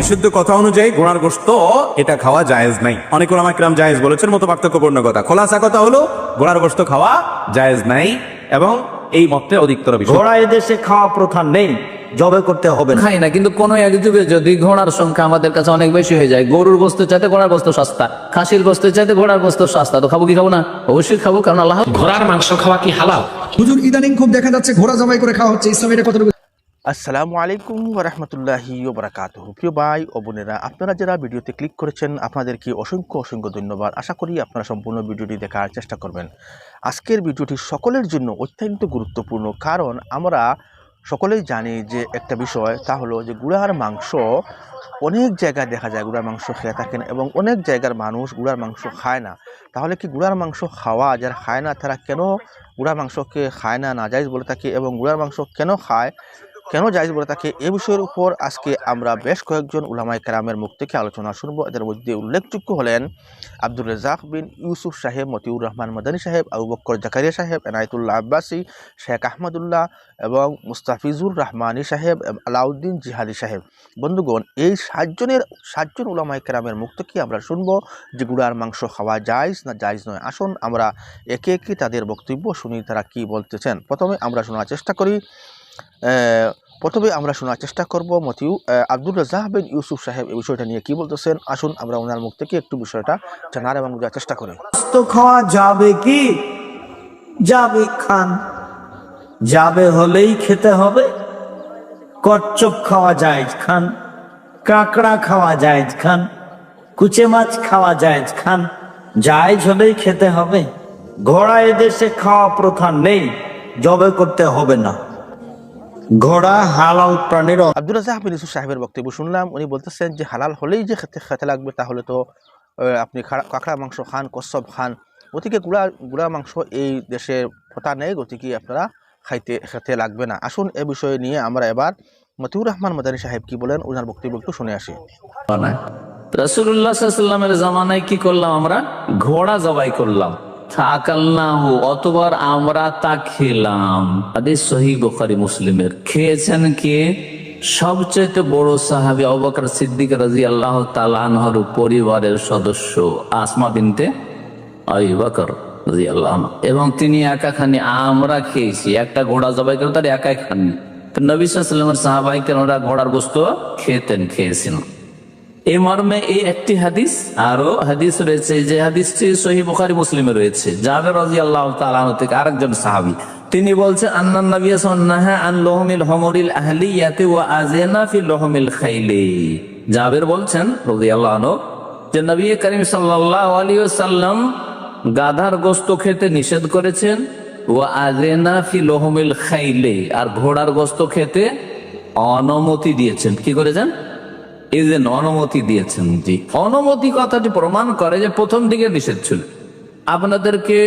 বিশুদ্ধ কথা অনুযায়ী ঘোড়ার গোস্ত এটা খাওয়া জায়েজ নাই। অনেক ওলামা কিরাম জায়েজ বলেছেন মতো পার্থক্যপূর্ণ কথা। খোলাসা কথা হলো ঘোড়ার গোস্ত খাওয়া জায়েজ নাই এবং এই মতে অধিকতর ঘোড়া এদেশে খাওয়া প্রথা নেই জবে করতে হবে খাই না কিন্তু কোন এক যুগে যদি ঘোড়ার সংখ্যা আমাদের কাছে অনেক বেশি হয়ে যায় গরুর বস্তু চাইতে ঘোড়ার বস্তু সস্তা খাসির বস্তু চাইতে ঘোড়ার বস্তু সস্তা তো খাব কি খাব না? অবশ্যই খাব কারণ আল্লাহ ঘোড়ার মাংস খাওয়া কি হালাল? হুজুর ইদানিং খুব দেখা যাচ্ছে ঘোড়া জবাই করে খাওয়া হচ্ছে ইসলাম এটা কতটুকু আসসালামু আলাইকুম রহমতুল্লাহি ওবরাকাত প্রিয় ভাই ও বোনেরা, আপনারা যারা ভিডিওতে ক্লিক করেছেন, আপনাদেরকে অসংখ্য অসংখ্য ধন্যবাদ। আশা করি আপনারা সম্পূর্ণ ভিডিওটি দেখার চেষ্টা করবেন। আজকের ভিডিওটি সকলের জন্য অত্যন্ত গুরুত্বপূর্ণ, কারণ আমরা সকলেই জানি যে একটা বিষয়, তা হলো যে গুড়ার মাংস, অনেক জায়গায় দেখা যায় গুড়ার মাংস খেয়ে থাকেন এবং অনেক জায়গার মানুষ গুড়ার মাংস খায় না। তাহলে কি গুড়ার মাংস খাওয়া, যারা খায় না, তারা কেন গুড়ার মাংসকে খায় না নাজাইজ বলে থাকে এবং গুড়ার মাংস কেন খায়? কেন জায়জ বলে থাকে এ বিষয়ের উপর আজকে আমরা বেশ কয়েকজন উলামাই কেরামের মুখ থেকে আলোচনা শুনব। এদের মধ্যে উল্লেখযোগ্য হলেন আব্দুর রেজাক বিন ইউসুফ সাহেব, মতিউর রহমান মদানী সাহেব, আবু বক্কর জাকারিয়া সাহেব, এনায়তুল্লাহ আব্বাসী, শেখ আহমদুল্লাহ এবং মুস্তাফিজুর রহমানী সাহেব, আলাউদ্দিন জিহাদি সাহেব। বন্ধুগণ, এই সাতজনের, সাতজন উলামায় কেরামের মুখ থেকে আমরা শুনব যে গুড়ার মাংস খাওয়া জায়জ না জায়জ নয়। আসুন আমরা একে একে তাদের বক্তব্য শুনি, তারা কি বলতেছেন। প্রথমে আমরা শোনার চেষ্টা করি প্রথমে আমরা শোনার চেষ্টা করব মতিউ আহ, আব্দুর রাজাহ বিন ইউসুফ সাহেব এই বিষয়টা নিয়ে কি বলতেছেন? আসুন আমরা ওনার মুখ থেকে একটু বিষয়টা জানার এবং বোঝার চেষ্টা করি। খাওয়া যাবে কি? যাবে খান। যাবে হলেই খেতে হবে। কচ্ছপ খাওয়া যায় খান। কাঁকড়া খাওয়া যায় খান। কুচে মাছ খাওয়া যায় খান। জায়জ হলেই খেতে হবে। ঘোড়া এদেশে খাওয়া প্রথা নেই। জবে করতে হবে না। ঘোড়া হালাল প্রাণীর আব্দুর রাজাহ বিন ইউসুফ সাহেবের বক্তব্য শুনলাম। উনি বলতেছেন যে হালাল হলেই যে খেতে খেতে লাগবে তাহলে তো আপনি কাঁকড়া মাংস খান কচ্ছপ খান। গতিকে গুড়া গুড়া মাংস এই প্রথা নেই গতিকে আপনারা খাইতে খেতে লাগবে না। আসুন এ বিষয়ে নিয়ে আমরা এবার মতিউর রহমান মদানী সাহেব কি বলেন ওনার বক্তব্য একটু শুনে আসি। রসুল্লাহ সাল্লামের জামানায় কি করলাম আমরা? ঘোড়া জবাই করলাম। থাকাল্লাহ, অতবার আমরা তা খেলাম। আদি সহি বুখারি মুসলিমের। খেয়েছেন কে? সবচেয়ে বড় সাহাবি অবকার সিদ্দিক রাজি আল্লাহ তালানহর পরিবারের সদস্য আসমা বিনতে আবু বকর রাদিয়াল্লাহু এবং তিনি একা খানি আমরা খেয়েছি। একটা ঘোড়া জবাই করে তার একাই খাননি। নবী সাল্লামের সাহাবাই কেন ওরা ঘোড়ার গোস্ত খেতেন খেয়েছেন এই মর্মে এই একটি হাদিস, আরও হাদিস রয়েছে যে হাদিসটি সহি বুখারি মুসলিমে রয়েছে। জাবের রাজি আল্লাহ তালানো থেকে আরেকজন সাহাবি, তিনি বলছেন আন্নান নবী সাল্লাল্লাহু আন লহমিল হমরিল আহলিয়াতে ওয়া আযেনা ফি লহমিল খাইলি। জাবের বলছেন, রাদিয়াল্লাহু আনহু, যে নবী করিম সাল্লাল্লাহু আলাইহি ওয়াসাল্লাম গাধার গোস্ত খেতে নিষেধ করেছেন, ওয়া আযেনা ফি লহমিল খাইলি। আর ঘোড়ার গোস্ত খেতে অনুমতি দিয়েছেন। কি করেছেন? এই যে অনুমতি দিয়েছেন জি, অনুমতি কথাটি প্রমাণ করে যে প্রথম দিকে নিষেধ ছিল। আপনাদেরকে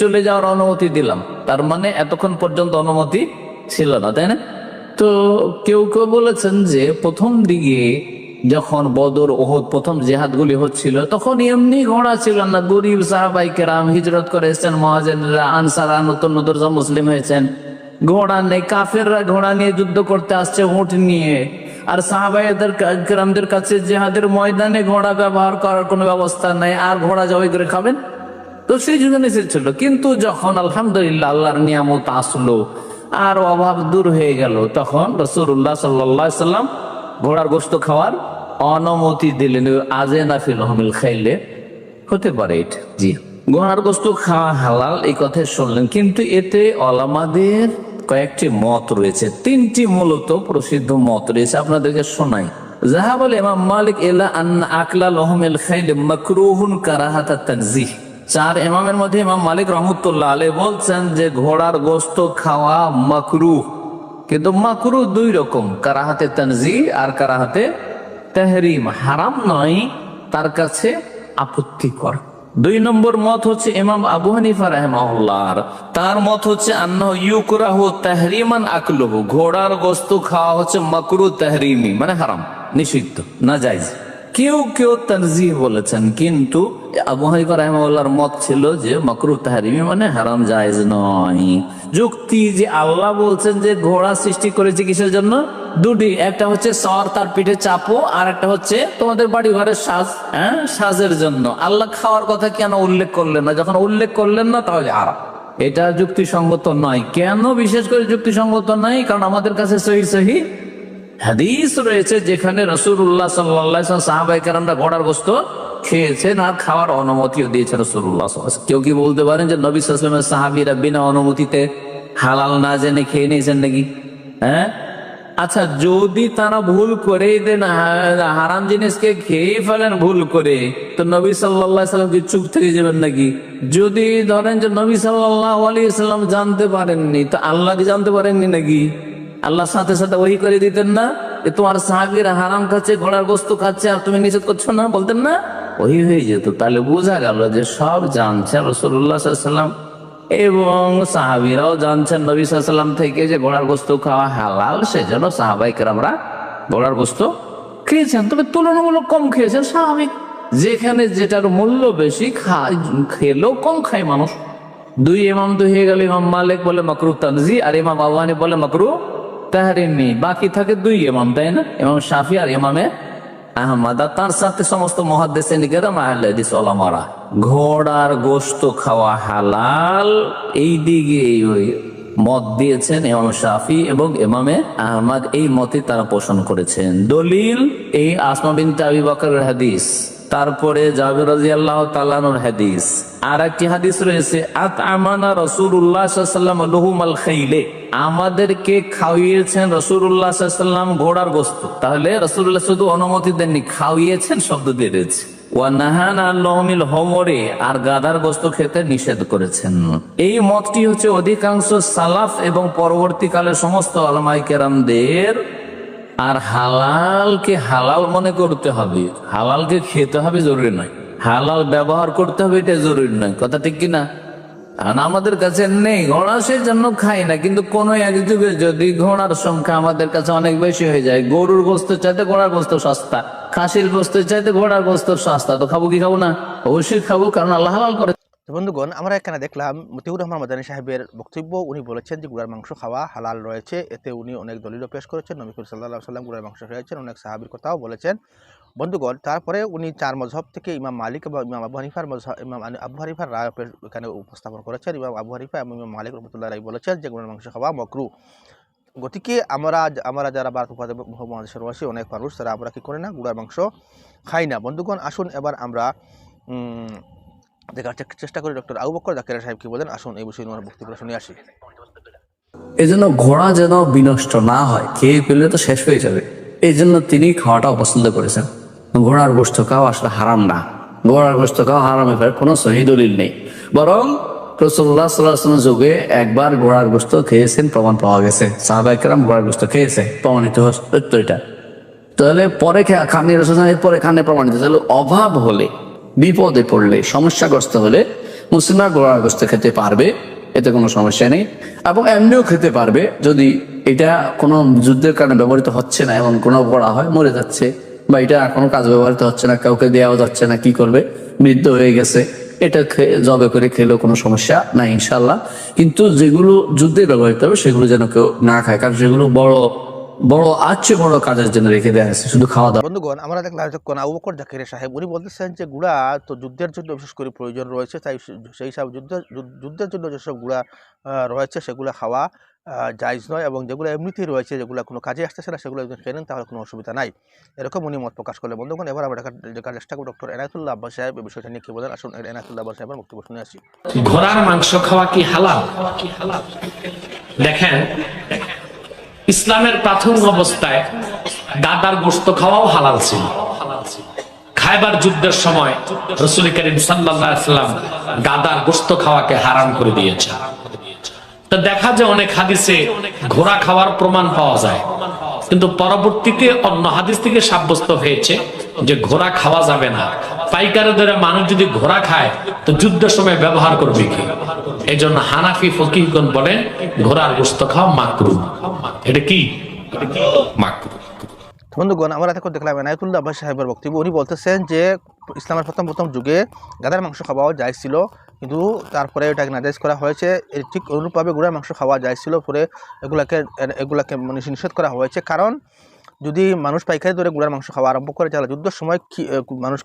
চলে যাওয়ার অনুমতি দিলাম। তার মানে এতক্ষণ পর্যন্ত অনুমতি ছিল না, তাই না? তো কেউ কেউ বলেছেন যে প্রথম দিকে যখন বদর ওহদ প্রথম জেহাদগুলি হচ্ছিল তখন এমনি ঘোড়া ছিল না। গরিব সাহাবাইকে রাম হিজরত করে এসেছেন, মহাজেনরা আনসারা নতুন নতুন মুসলিম হয়েছেন। ঘোড়া নেই, কাফেররা ঘোড়া নিয়ে যুদ্ধ করতে আসছে, উঁট নিয়ে। আর সাহাবাইদের গ্রামদের কাছে জেহাদের ময়দানে ঘোড়া ব্যবহার করার কোনো ব্যবস্থা নাই, আর ঘোড়া জবাই করে খাবেন? তো সেই জন্য নিষেধ ছিল কিন্তু যখন আলহামদুলিল্লাহ আল্লাহর নিয়ামত আসলো আর অভাব দূর হয়ে গেল, তখন রসুল্লাহ সাল্লাহ সাল্লাম ঘোড়ার গোস্ত খাওয়ার অনুমতি দিলেন। আজে নাফিল হমিল খাইলে হতে পারে এটা। জি। ঘোড়ার গোস্ত খাওয়া হালাল, এই কথা শুনলেন। কিন্তু এতে অলামাদের কয়েকটি মত রয়েছে। তিনটি মূলত প্রসিদ্ধ মত রয়েছে, আপনাদেরকে শোনাই। যাহা বলে ইমাম মালিক, এলা আন্না আকলা লহমিল খাইলে মাকরুহুন কারাহাতা তানজিহ। চার ইমামের মধ্যে ইমাম মালিক রহমতুল্লাহ আলী বলছেন যে, ঘোড়ার গোস্ত খাওয়া মাকরুহ। কিন্তু মাকরু দুই রকম, কারাহাতে তানজি আর কারাহাতে তেহরিম। হারাম নয়, তার কাছে আপত্তিকর। দুই নম্বর মত হচ্ছে ইমাম আবু হানিফা রহমাউল্লাহর তার মত হচ্ছে ঘোড়ার গোস্ত খাওয়া হচ্ছে মাকরু তাহরিমি মানে হারাম, নিষিদ্ধ না যাইজ কেউ কেউ তানজি বলেছেন, কিন্তু আবু হানিফা রাহিমাহুল্লাহর মত ছিল যে মকরু তাহারিমি মানে হারাম, জায়েজ নয়। যুক্তি যে আল্লাহ বলছেন যে ঘোড়া সৃষ্টি করেছে কিসের জন্য? দুটি, একটা হচ্ছে সর তার পিঠে চাপো, আর একটা হচ্ছে তোমাদের বাড়ি ঘরের সাজ হ্যাঁ সাজের জন্য। আল্লাহ খাওয়ার কথা কেন উল্লেখ করলেন না? যখন উল্লেখ করলেন না, তাহলে আরাম এটা যুক্তিসঙ্গত নয়। কেন বিশেষ করে যুক্তিসঙ্গত নয়? কারণ আমাদের কাছে সহি সহি হাদিস রয়েছে যেখানে রসুল্লাহ সাল্লাহ সাহাবাইকাররা ঘোড়ার গোস্ত খেয়েছেন আর খাওয়ার অনুমতিও দিয়েছে রসুল্লাহ কেউ কি বলতে পারেন যে নবী সালামের সাহাবিরা বিনা অনুমতিতে হালাল না জেনে খেয়ে নিয়েছেন নাকি? হ্যাঁ? আচ্ছা যদি তারা ভুল করে হারাম জিনিসকে খেয়ে ফেলেন ভুল করে, তো নবী সাল্লাম কি চুপ থেকে যাবেন নাকি? যদি ধরেন যে নবী সাল্লাম জানতে পারেননি, তো আল্লাহ কি জানতে পারেননি নাকি? আল্লাহ সাথে সাথে ওই করে দিতেন না যে তোমার সাহাবিরা হারাম খাচ্ছে, ঘোড়ার গোস্ত খাচ্ছে, আর তুমি নিষেধ করছ না? বলতেন না ওই হয়ে যেত। তাহলে বোঝা গেল যে সব জানছে রসুল্লাহ সাল্লাম। এবং সাহাবিরাও জানছেন নবী সাল্লাম থেকে যে ঘোড়ার গোস্ত খাওয়া হালাল, সেজন্য সাহাবাইকার আমরা ঘোড়ার গোস্ত খেয়েছেন। তবে তুলনামূলক কম খেয়েছেন স্বাভাবিক। যেখানে যেটার মূল্য বেশি খেলেও কম খায় মানুষ। দুই ইমাম তো হয়ে গেল, ইমাম মালিক বলে মকরু তানজি, আর ইমাম আবানি বলে মকরু তাহারিমি বাকি থাকে দুই ইমাম, তাই না? ইমাম শাফি আর ইমামে আহমদ। আর তার সাথে সমস্ত মহাদেশে নিকেরাম আহলাদিস ওলামারা। ঘোড়ার গোস্ত খাওয়া হালাল। এই দিকে ওই মত দিয়েছেন ইমাম শাফি এবং ইমামে আহমদ। এই মতে তারা পোষণ করেছেন। দলিল, এই আসমা বিন আবি বকরের হাদিস। তারপরে জাবির রাজি আল্লাহ তালানোর হাদিস। আর একটি হাদিস রয়েছে আত আমানা রসুল্লাহ সাল্লাম লহুমাল খাইলে। আমাদেরকে খাওয়িয়েছেন রসুল্লাহ সাল্লাম ঘোড়ার গোস্ত। তাহলে রসুল্লাহ শুধু অনুমতি দেননি, খাওয়িয়েছেন শব্দ দিয়ে রয়েছে। আর গাদার গোস্ত খেতে নিষেধ করেছেন। এই মতটি হচ্ছে অধিকাংশ সালাফ এবং পরবর্তীকালে সমস্ত আলমাই কেরামদের। আর হালালকে হালাল মনে করতে হবে। হালালকে খেতে হবে জরুরি নয়। হালাল ব্যবহার করতে হবে এটা জরুরি নয়। কথা ঠিক কিনা? আর আমাদের কাছে নেই, ঘোড়া সে জন্য খাই না, কিন্তু কোন এক যুগে যদি ঘোড়ার সংখ্যা আমাদের কাছে অনেক বেশি হয়ে যায়, গরুর গোস্ত চাইতে ঘোড়ার গোস্ত সস্তা, খাসির গোস্ত চাইতে ঘোড়ার গোস্ত সস্তা, তো খাব কি খাব না? অবশ্যই খাব, কারণ আল্লাহ করে তো বন্ধুগণ, আমরা এখানে দেখলাম মতিউর রহমান মাদানী সাহেবের বক্তব্য। উনি বলেছেন যে গুড়ার মাংস খাওয়া হালাল রয়েছে। এতে উনি অনেক দলিলও পেশ করেছেন। নবিকুল সাল্লাহ সাল্লাম গুড়ার মাংস খেয়েছেন। অনেক সাহাবির কথাও বলেছেন। বন্ধুগণ, তারপরে উনি চার মজহব থেকে ইমাম মালিক এবং ইমাম আবু হানিফার মজহব ইমাম আবু হানিফার রায় এখানে উপস্থাপন করেছেন। ইমাম আবু হানিফা এবং ইমাম মালিক রহমতুল্লাহ রাই বলেছেন যে গুড়ার মাংস খাওয়া মকরু। গতিকে আমরা আমরা যারা ভারত উপমহাদেশের রয়েছে, অনেক মানুষ, তারা আমরা কী করি না, গুড়ার মাংস খাই না। বন্ধুগণ, আসুন এবার আমরা দেখার চেষ্টা করি ডক্টর বলেন? আসুন, এই বিষয়ে বক্তব্য শুনে আসি। ঘোড়া যেন বিনষ্ট না হয়, খেয়ে ফেললে তো শেষ হয়ে যাবে। এই জন্য তিনি খাওয়াটা করেছেন। ঘোড়ার গোস্ত খাওয়া আসলে হারাম না। ঘোড়ার গোস্ত খাওয়া হারামে কোনো দলিল নেই। বরং যুগে একবার ঘোড়ার গোস্ত খেয়েছেন, প্রমাণ পাওয়া গেছে। সাহাবাইকেরাম ঘোড়ার গোস্ত খেয়েছে। প্রমাণিত হচ্ছে এটা। তাহলে পরে খানি রসুল পরে খানে প্রমাণিত। তাহলে অভাব হলে বিপদে পড়লে, সমস্যাগ্রস্ত হলে মুসলিমরা গোড়ার গোস্ত খেতে পারবে, এতে কোনো সমস্যা নেই। এবং এমনিও খেতে পারবে, যদি এটা কোনো যুদ্ধের কারণে ব্যবহৃত হচ্ছে না এবং কোনো গোড়া হয়, মরে যাচ্ছে, বা এটা কোনো কাজ ব্যবহৃত হচ্ছে না, কাউকে দেওয়া যাচ্ছে না, কি করবে? বৃদ্ধ হয়ে গেছে, এটা জবে করে খেলেও কোনো সমস্যা নাই ইনশাল্লাহ কিন্তু যেগুলো যুদ্ধে ব্যবহৃত হবে, সেগুলো যেন কেউ না খায়, কারণ সেগুলো বড় বড় আছে বড় কাজের জন্য রেখে দেওয়া আছে শুধু খাওয়া দাওয়া। বন্ধুগণ আমরা দেখলাম যখন আবু বকর জাকির সাহেব। উনি বলতেছেন যে গুড়া তো যুদ্ধের জন্য বিশেষ করে প্রয়োজন রয়েছে তাই সেই সব যুদ্ধ যুদ্ধ- যুদ্ধের জন্য যেসব গুড়া রয়েছে সেগুলো খাওয়া জায়জ নয় এবং যেগুলো এমনিতেই রয়েছে যেগুলো কোনো কাজে আসতেছে না সেগুলো যদি খেয়ে নেন তাহলে কোনো অসুবিধা নাই। এরকম উনি মত প্রকাশ করলে বন্ধুগণ এবার আমরা দেখার দেখার চেষ্টা করি ডক্টর এনায়তুল্লাহ আব্বাস সাহেব। এই বিষয়টা নিয়ে কি বলেন? আসুন এনায়তুল্লাহ আব্বাস সাহেবের বক্তব্য শুনে আসি। ঘোড়ার মাংস খাওয়া কি হালাল? দেখেন ইসলামের প্রাথমিক অবস্থায় গাদার গোস্ত খাওয়াও হালাল ছিল। খাইবার যুদ্ধের সময় রসুল করিম সাল্লাম গাদার গোস্ত খাওয়াকে হারাম করে দিয়েছে দেখা যায় অনেক হাদিসে ঘোড়া খাওয়ার প্রমাণ পাওয়া যায়। কিন্তু পরবর্তীতে অন্য হাদিস থেকে সাব্যস্ত হয়েছে যে ঘোড়া খাওয়া যাবে না। পাইকারি দরে মানুষ যদি ঘোড়া খায়, তো যুদ্ধের সময় ব্যবহার করবে কি? এই জন্য হানাফি ফকিরগণ বলেন, ঘোড়ার গোস্ত খাওয়া মাকরু এটা কি? মাকরু বন্ধুগণ, আমরা দেখো দেখলাম এনায়তুল্লাহ আব্বাস সাহেবের বক্তব্য। উনি বলতেছেন যে, ইসলামের প্রথম প্রথম যুগে গাদার মাংস খাওয়াও যায় কিন্তু তারপরে এটাকে নাজাইজ করা হয়েছে। ঠিক অনুরূপভাবে গুড়ার মাংস খাওয়া যায় পরে এগুলাকে এগুলাকে মানে নিষেধ করা হয়েছে। কারণ যদি মানুষ পাইকারি দরে গুড়ার মাংস খাওয়া আরম্ভ করে, তাহলে যুদ্ধের সময় কি মানুষ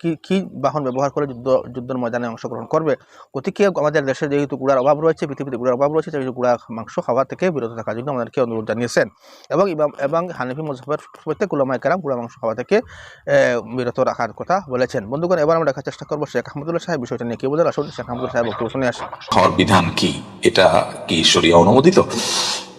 কি কি বাহন ব্যবহার করে যুদ্ধ, যুদ্ধের ময়দানে অংশগ্রহণ করবে? গতিকে আমাদের দেশে যেহেতু গুড়ার অভাব রয়েছে, পৃথিবীতে গুড়ার অভাব রয়েছে সেই গুড়া মাংস খাওয়া থেকে বিরত থাকার জন্য আমাদেরকে অনুরোধ জানিয়েছেন। এবং এবং হানিফি মজহবের প্রত্যেক উলামায়ে কেরাম গুড়া মাংস খাওয়া থেকে বিরত রাখার কথা বলেছেন। বন্ধুগণ, এবার আমরা দেখার চেষ্টা করব শেখ আহমদুল্লাহ সাহেব, বিষয়টা নিয়ে কি বলেন আসুন শেখ আহমদুল্লাহ সাহেব শুনে আসি। খাওয়ার বিধান কি? এটা কি শরিয়া অনুমোদিত?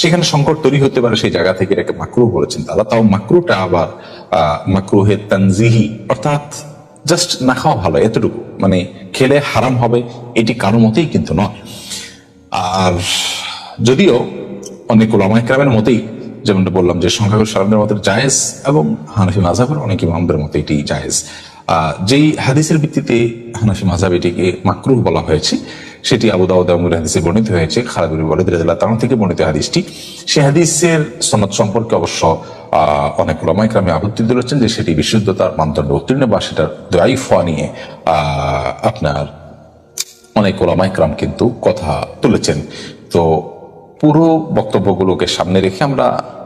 সেখানে সংকট তৈরি হতে পারে সেই জায়গা থেকে এটাকে মাকরু বলেছেন তারা। তাও মাকরুটা আবার মাকরুহে তানজিহি, অর্থাৎ জাস্ট না খাওয়া ভালো, এতটুকু। মানে খেলে হারাম হবে, এটি কারও মতেই কিন্তু নয়। আর যদিও অনেক ওলামাইকরামের মতেই, যেমনটা বললাম যে সংখ্যাগরিষ্ঠ সালামের মতে জায়েজ এবং হানাফি মাঝাবের অনেক ইমামদের মতে এটি জায়েজ। যেই হাদিসের ভিত্তিতে হানাফি মাঝাব এটিকে মাকরুহ বলা হয়েছে সেটি আবু দাউদ বর্ণিত হয়েছে। খালাদুর বলিদ রাদিয়াল্লাহু তাআলা থেকে বর্ণিত হাদিসটি। সেই হাদিসের সনদ সম্পর্কে অবশ্য অনেক ওলামাইকরামে আপত্তি তুলেছেন যে সেটি বিশুদ্ধতার মানদণ্ড উত্তীর্ণ বা সেটার দয়াই ফোয়া নিয়ে আপনার অনেক ওলামাইকরাম কিন্তু কথা তুলেছেন। তো পুরো বক্তব্যগুলোকে সামনে রেখে আমরা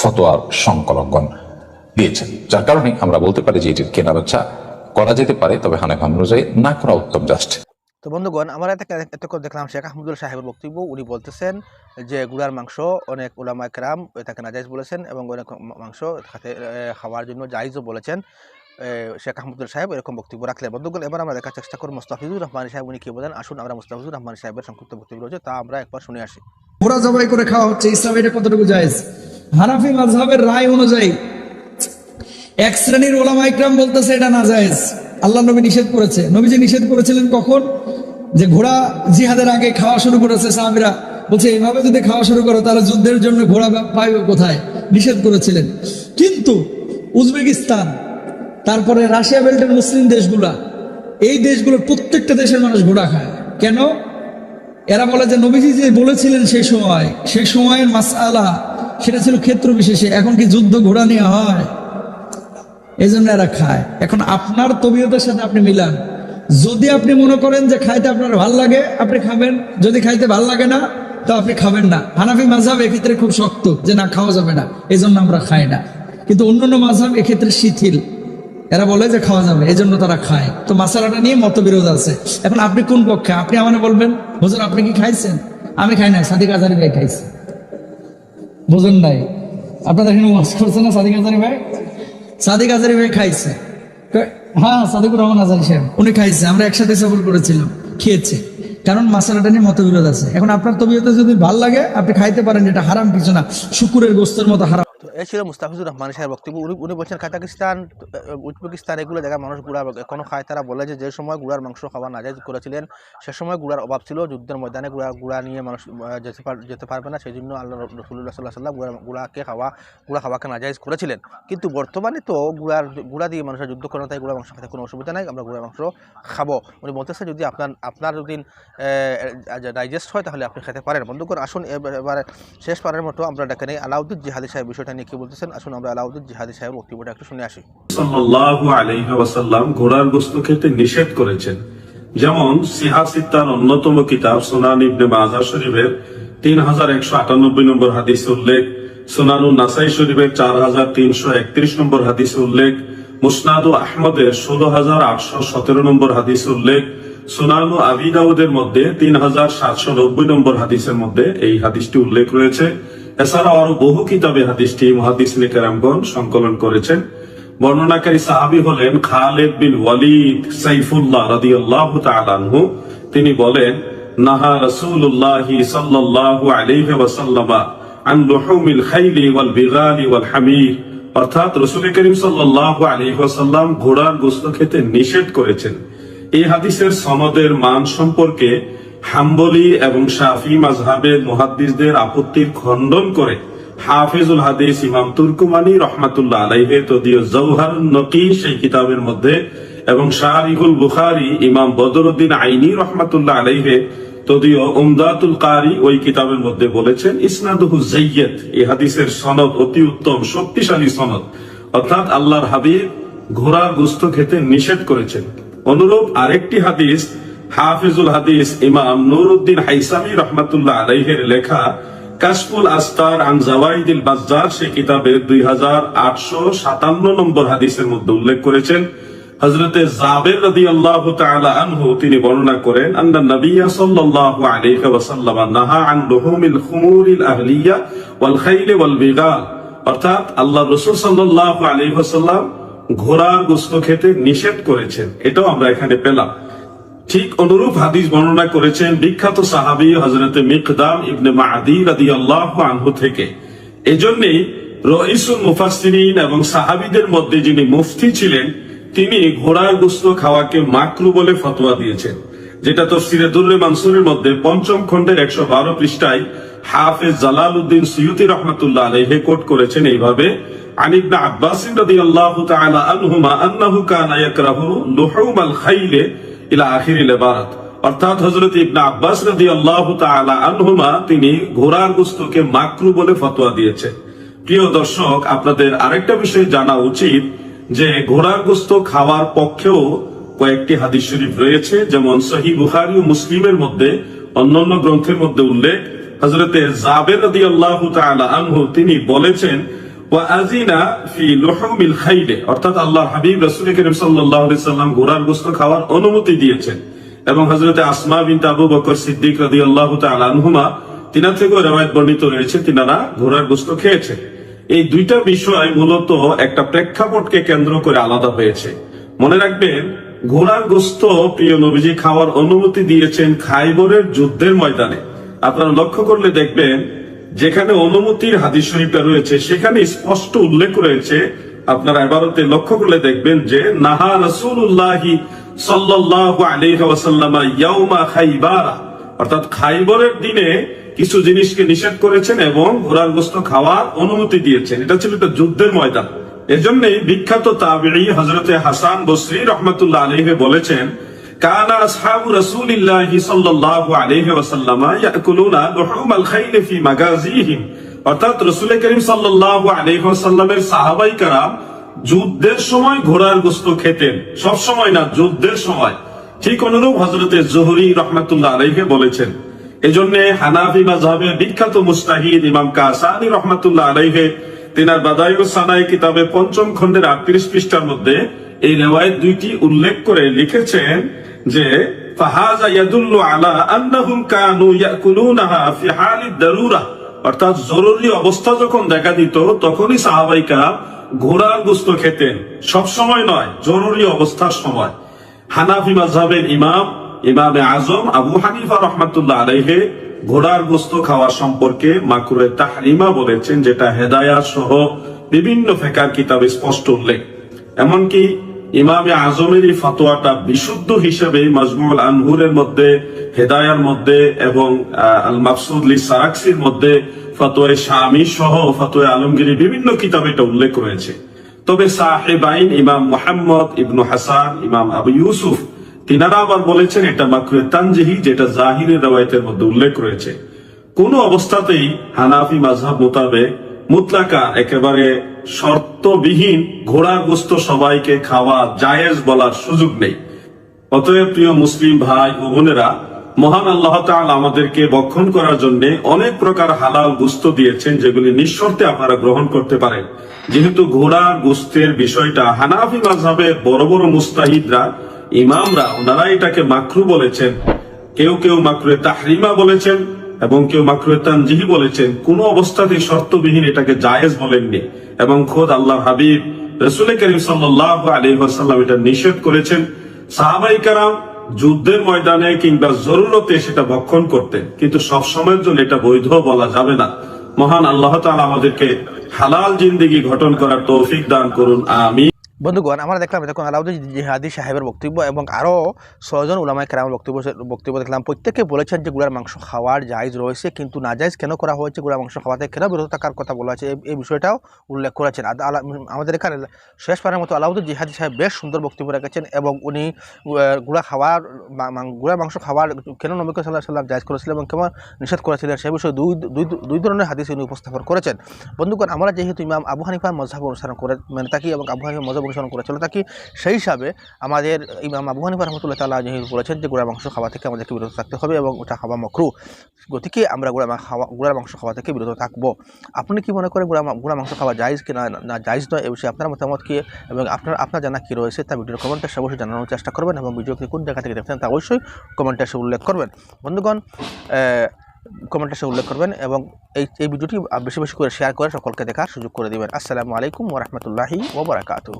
ফতোয়ার সংকলকগণ দিয়েছেন যার কারণে আমরা বলতে পারি যে এটির কেনা বেচা করা যেতে পারে তবে হানাফি অনুযায়ী না করা উত্তম জাস্ট। তো বন্ধুগণ আমরা এতে এতক্ষণ দেখলাম শেখ আহমদুল সাহেবের বক্তব্য। উনি বলতেছেন যে গুড়ার মাংস অনেক উলামা কেরাম এটাকে নাজাইজ বলেছেন এবং অনেক মাংস খাতে খাওয়ার জন্য জাইজও বলেছেন। শেখ আহমদুল্লাহ সাহেব এরকম বক্তব্য রাখলেন। বন্ধুগণ এবার আমরা দেখার চেষ্টা করব মুস্তাফিজুর রহমান সাহেব উনি কি বলেন। আসুন আমরা মুস্তাফিজুর রহমান সাহেবের সংক্ষিপ্ত বক্তব্য রয়েছে তা আমরা একবার শুনে আসি। ঘোড়া জবাই করে খাওয়া হচ্ছে ইসলাম এটা কতটুকু জায়েজ? হানাফি মাযহাবের রায় অনুযায়ী এক শ্রেণির ওলামা ইকরাম বলতেছে, এটা না জায়েজ আল্লাহ নবী নিষেধ করেছে। নবীজি নিষেধ করেছিলেন কখন? যে ঘোড়া জিহাদের আগে খাওয়া শুরু করেছে সাহাবিরা। বলছে এইভাবে যদি খাওয়া শুরু করো, তাহলে যুদ্ধের জন্য ঘোড়া পাইবে কোথায়? নিষেধ করেছিলেন। কিন্তু উজবেকিস্তান, তারপরে রাশিয়া বেল্টের মুসলিম দেশগুলা, এই দেশগুলোর প্রত্যেকটা দেশের মানুষ ঘোড়া খায়। কেন? এরা বলে যে, নবীজি যে বলেছিলেন সেই সময় সেই সময়ের মাসালা সেটা ছিল ক্ষেত্র বিশেষে। এখন কি যুদ্ধ ঘোড়া নিয়ে হয়? এই জন্য এরা খায়। এখন আপনার তবিয়তের সাথে আপনি মিলান। যদি আপনি মনে করেন যে খাইতে আপনার ভালো লাগে, আপনি খাবেন। যদি খাইতে ভালো লাগে না, তো আপনি খাবেন না। হানাফি মাঝহাব এক্ষেত্রে খুব শক্ত যে না, খাওয়া যাবে না। এই জন্য আমরা খাই না। কিন্তু অন্যান্য মাঝহাব এক্ষেত্রে শিথিল। এরা বলে যে খাওয়া যাবে এই জন্য তারা খায়। তো মাসালাটা নিয়ে মতবিরোধ আছে। এখন আপনি কোন পক্ষে? আপনি আমাকে বলবেন, হুজুর, আপনি কি খাইছেন? আমি খাই না সাদিক আজারি ভাই খাইছে। বুঝেন নাই। আপনাদের এখানে ওয়াশ করছে না সাদিক আজারি ভাই? সাদিক আজারি ভাই খাইছে। হ্যাঁ সাদিকুর রহমান আজারি সাহেব। উনি খাইছে আমরা একসাথে সফর করেছিলাম খেয়েছে। কারণ মাসালাটা নিয়ে মতবিরোধ আছে। এখন আপনার তবিয়তে যদি ভালো লাগে আপনি খাইতে পারেন এটা হারাম কিছু না। শুকুরের গোস্তের মতো হারাম। এই ছিল মুস্তাফিজুর রহমান সাহেব বক্তব্য। উনি উনি বলছেন কাজাকিস্তান উজবেকিস্তান এগুলো জায়গায় মানুষ গুড়া এখনও খায়। তারা বলে যে যে সময় গুড়ার মাংস খাওয়া নাজাইজ করেছিলেন, সে সময় গুড়ার অভাব ছিল। যুদ্ধের ময়দানে গুড়া গুড়া নিয়ে মানুষ যেতে যেতে পারবে না। সেই জন্য আল্লাহ রসুল্লাহ সাল্লাহ সাল্লাম গুড়া, গুড়াকে খাওয়া, গুড়া খাওয়াকে নাজাইজ করেছিলেন। কিন্তু বর্তমানে তো গুড়ার, গুড়া দিয়ে মানুষের যুদ্ধ করে তাই গুড়া মাংস খেতে কোনো অসুবিধা নাই। আমরা গুড়া মাংস খাব। উনি বলতেছে, যদি আপনার আপনার যদি ডাইজেস্ট হয়, তাহলে আপনি খেতে পারেন। বন্ধুগণ, আসুন, এবার, এবারে শেষ পারের মতো আমরা ডেকে নেই। আলাউদ্দিন জিহাদি সাহেব বিষয়টা নিয়ে কি বলতেছেন, আসুন আমরা আলাউদ্দিন জিহাদি সাহেব বক্তব্যটা একটু শুনে আসি। সাল্লাল্লাহু আলাইহি ওয়াসাল্লাম ঘোড়ার খেতে নিষেধ করেছেন। যেমন অন্যতম কিতাব ইবনে মাজাহ শরীফের তিন হাজার একশো আটানব্বই নম্বর হাদিস উল্লেখ নাসাই শরীফের চার হাজার তিনশো একত্রিশ নম্বর হাদিস উল্লেখ, মুসনাদু আহমদের ষোলো হাজার আটশো সতেরো নম্বর হাদিস উল্লেখ, সুনানু আবি দাউদের মধ্যে তিন হাজার সাতশো নব্বই নম্বর হাদিসের মধ্যে এই হাদিসটি উল্লেখ রয়েছে। এছাড়াও আরও বহু কিতাবে হাদিসটি মহাদিস কেরামগণ সংকলন করেছেন। বর্ণনাকারী সাহাবী হলেন খালেদ বিন ওয়ালিদ সাইফুল্লাহ রাদিয়াল্লাহু তাআলা আনহু। তিনি বলেন, নাহা রাসূলুল্লাহি সাল্লাল্লাহু আলাইহি ওয়াসাল্লাম আন লুহুমিল খাইলি ওয়াল বিগালি ওয়াল হামির অর্থাৎ রাসূল করিম সাল্লাল্লাহু আলাইহি ওয়াসাল্লাম ঘোড়ার গোশত খেতে নিষেধ করেছেন। এই হাদিসের সনদের মান সম্পর্কে হাম্বলি এবং শাফি মাজহাবের মুহাদ্দিসদের আপত্তির খণ্ডন করে হাফিজুল হাদিস ইমাম তুর্কুমানি রহমাতুল্লাহ আলাইহে তদীয় জৌহার নকি সেই কিতাবের মধ্যে এবং শাহরিহুল বুখারি ইমাম বদরুদ্দিন আইনি রহমাতুল্লাহ আলাইহে তদীয় উমদাতুল কারি ওই কিতাবের মধ্যে বলেছেন, ইসনাদুহু জাইয়্যিদ এই হাদিসের সনদ অতি উত্তম, শক্তিশালী সনদ। অর্থাৎ আল্লাহর হাবিব ঘোড়ার গোস্ত খেতে নিষেধ করেছেন। অনুরূপ আরেকটি হাদিস হাফিজুল হাদিস ইমাম নুরুদ্দিন হাইসামি রহমাতুল্লাহ আলাইহের লেখা কাশফুল আস্তার আন জাওয়াইদিল বাজ্জার, সে কিতাবের দুই হাজার আটশো সাতান্ন নম্বর হাদিসের মধ্যে উল্লেখ করেছেন। হজরতে জাবের আল্লাহ আনহু তিনি বর্ণনা করেন নবিয়া ওয়াসাল্লাম নাহা আন খুমুরিল আহলিয়া ওয়াল ওয়াল বিগাল অর্থাৎ আল্লাহ ওয়াসাল্লাম ঘোড়ার খেতে নিষেধ করেছেন। এটাও আমরা এখানে পেলাম। ঠিক অনুরূপ হাদিস বর্ণনা করেছেন বিখ্যাত সাহাবী হজরতে মিকদাম ইবনে মাদি রাদিয়াল্লাহু আনহু থেকে এজন্যই রইসুল মুফাসসিরিন এবং সাহাবীদের মধ্যে যিনি মুফতি ছিলেন তিনি ঘোড়ার গোস্ত খাওয়াকে মাকরু বলে ফতোয়া দিয়েছেন যেটা তফসিরে দুর্রে মানসুরের মধ্যে পঞ্চম খণ্ডের একশো বারো পৃষ্ঠায় হাফেজ জালাল উদ্দিন সৈয়দি রহমতুল্লাহ আলহে কোট করেছেন এইভাবে عن ابن عباس رضي الله تعالى عنهما أنه كان يكره لحوم الخيل ইলা আখিরিল ইবারাত অর্থাৎ হযরত ইবনে আব্বাস রাদিয়াল্লাহু তাআলা আনহুমা তিনি ঘোড়ার গোস্তকে মাকরু বলে ফতোয়া দিয়েছেন। প্রিয় দর্শক, আপনাদের আরেকটা বিষয় জানা উচিত যে ঘোড়ার গোস্ত খাওয়ার পক্ষেও কয়েকটি হাদিস শরীফ রয়েছে, যেমন সহি বুখারী ও মুসলিমের মধ্যে অন্যান্য গ্রন্থের মধ্যে উল্লেখ। হযরতে জাবের রাদিয়াল্লাহু তাআলা আনহু তিনি বলেছেন এই দুইটা বিষয় মূলত একটা প্রেক্ষাপটকে কেন্দ্র করে আলাদা হয়েছে। মনে রাখবেন, ঘোড়ার গোস্ত প্রিয় নবীজি খাওয়ার অনুমতি দিয়েছেন খাইবরের যুদ্ধের ময়দানে। আপনারা লক্ষ্য করলে দেখবেন যেখানে অনুমতির হাদিস শরীফটা রয়েছে, সেখানে স্পষ্ট উল্লেখ রয়েছে, আপনারা এবারতে লক্ষ্য করলে দেখবেন যে, নাহা রাসূলুল্লাহি সাল্লাল্লাহু আলাইহি ওয়াসাল্লাম ইয়াউমা খাইবারা। অর্থাৎ খাইবরের দিনে কিছু জিনিসকে নিষেধ করেছেন এবং ঘোড়ার গোস্ত খাওয়ার অনুমতি দিয়েছেন। এটা ছিল একটা যুদ্ধের ময়দান। এজন্যই বিখ্যাত তাবিঈ হযরতে হাসান বসরি রহমাতুল্লাহ আলাইহি বলেছেন অর্থাৎ করিম সাহাবাই যুদ্ধের সময় ঘোড়ার গোস্ত খেতেন। সব সময় না, যুদ্ধের সময়। ঠিক অনুরূপ হযরতে জোহরি রহমাতুল্লাহ আলাইহি বলেছেন, এজন্য হানাফি মাযহাবের বিখ্যাত মুস্তাহিদ ইমাম কাসানি রহমাতুল্লাহ আলাইহি, তিনার বাদায়ু সানাই কিতাবে পঞ্চম আটত্রিশ পৃষ্ঠার মধ্যে এই রেওয়ায়ত দুইটি উল্লেখ করে লিখেছেন যে অর্থাৎ জরুরি অবস্থা যখন দেখা দিত, তখনই সাহাবাইকা ঘোড়ার গোস্ত খেতেন। সব সময় নয়, জরুরি অবস্থার সময়। হানাফি ইমাম, ইমামে আজম, আবু হানিফা রহমাতুল্লাহ ঘোড়ার গোস্ত খাওয়া সম্পর্কে মাকুরে তাহরিমা বলেছেন, যেটা হেদায়া সহ বিভিন্ন ফেকার কিতাবে স্পষ্ট উল্লেখ। এমনকি ইমামে আজমের এই ফতোয়াটা বিশুদ্ধ হিসেবে মজমুল আনহুরের মধ্যে, হেদায়ার মধ্যে এবং মধ্যে ফতোয়া শামী সহ ফতোয়া আলমগীরি বিভিন্ন কিতাবে এটা উল্লেখ রয়েছে। তবে সাহেবাইন ইমাম মোহাম্মদ ইবনু হাসান, ইমাম আবু ইউসুফ, তিনারা আবার বলেছেন এটা মাকরুয়ে তানজিহি, যেটা জাহিরের রবায়তের মধ্যে উল্লেখ রয়েছে। কোন অবস্থাতেই হানাফি মাঝহাব মোতাবেক মুতলাকা একেবারে শর্তবিহীন ঘোড়ার গোস্ত সবাইকে খাওয়া জায়েজ বলার সুযোগ নেই। অতএব প্রিয় মুসলিম ভাই ও বোনেরা, মহান আল্লাহ তাআলা আমাদেরকে বক্ষণ করার জন্য অনেক প্রকার হালাল গুস্ত দিয়েছেন যেগুলি নিঃশর্তে আপনারা গ্রহণ করতে পারেন। যেহেতু ঘোড়ার গোস্তের বিষয়টা হানাফি মাঝহাবের বড় বড় মুস্তাহিদরা, ইমামরা ওনারা এটাকে মাকরু বলেছেন। কেউ কেউ মাকরুয়ে তাহরিমা বলেছেন এবং কেউ মাকরুয়ে তানজিহি বলেছেন, কোন অবস্থাতেই শর্তবিহীন এটাকে জায়েজ বলেননি। এবং খোদ আল্লাহ হাবিব রসুল করিম সাল্লাহ আলী ওয়াসাল্লাম এটা নিষেধ করেছেন। সাহাবাই কারাম যুদ্ধের ময়দানে কিংবা জরুরতে সেটা ভক্ষণ করতেন। কিন্তু সব সময়ের জন্য এটা বৈধ বলা যাবে না। মহান আল্লাহ তাআলা আমাদেরকে হালাল জিন্দিগি গঠন করার তৌফিক দান করুন। আমি বন্ধুগণ, আমরা দেখলাম দেখুন আলাউদ্দিন জিহাদি সাহেবের বক্তব্য এবং আরও ছয়জন উলামায় কেরামের বক্তব্য বক্তব্য দেখলাম। প্রত্যেকে বলেছেন যে গুড়ার মাংস খাওয়ার জায়জ রয়েছে, কিন্তু নাজাইজ কেন করা হয়েছে? গুড়ার মাংস খাওয়াতে কেন বিরত থাকার কথা বলা হয়েছে? এই- বিষয়টাও উল্লেখ করেছেন। আমাদের এখানে শেষ পারের মতো আলাউদ্দিন জিহাদি সাহেব বেশ সুন্দর বক্তব্য রেখেছেন এবং উনি গুড়া খাওয়ার গুড়ার মাংস খাওয়ার কেন নবী সাল্লাহ সাল্লাম জায়জ করেছিলেন এবং কেমন নিষেধ করেছিলেন সে বিষয়ে দুই দুই ধরনের হাদিস উনি উপস্থাপন করেছেন। বন্ধুগণ, আমরা যেহেতু ইমাম আবু হানিফার মজাব অনুসরণ করে মেনে থাকি এবং আবু হানিফার মজাব অনুসরণ করে চলে থাকি সেই হিসাবে আমাদের ইমাম আবু হানিফা রহমতুল্লাহ তাল্লাহ যেহেতু বলেছেন যে গুড়া মাংস খাওয়া থেকে আমাদেরকে বিরত থাকতে হবে এবং ওটা খাওয়া মক্রু গতিকে আমরা গুড়া খাওয়া গুড়ার মাংস খাওয়া থেকে বিরত থাকব। আপনি কি মনে করেন গুড়া গুড়া মাংস খাওয়া জায়জ কি না না জায়জ নয় এ বিষয়ে আপনার মতামত কি এবং আপনার আপনার জানা কী রয়েছে তা ভিডিওর কমেন্টে অবশ্যই জানানোর চেষ্টা করবেন এবং ভিডিওকে কোন জায়গা থেকে দেখছেন তা অবশ্যই কমেন্টে এসে উল্লেখ করবেন। বন্ধুগণ কমেন্টে এসে উল্লেখ করবেন এবং এই এই ভিডিওটি বেশি বেশি করে শেয়ার করে সকলকে দেখার সুযোগ করে দেবেন। আসসালামু আলাইকুম ওরহমতুল্লাহি ওবরাকাতুহ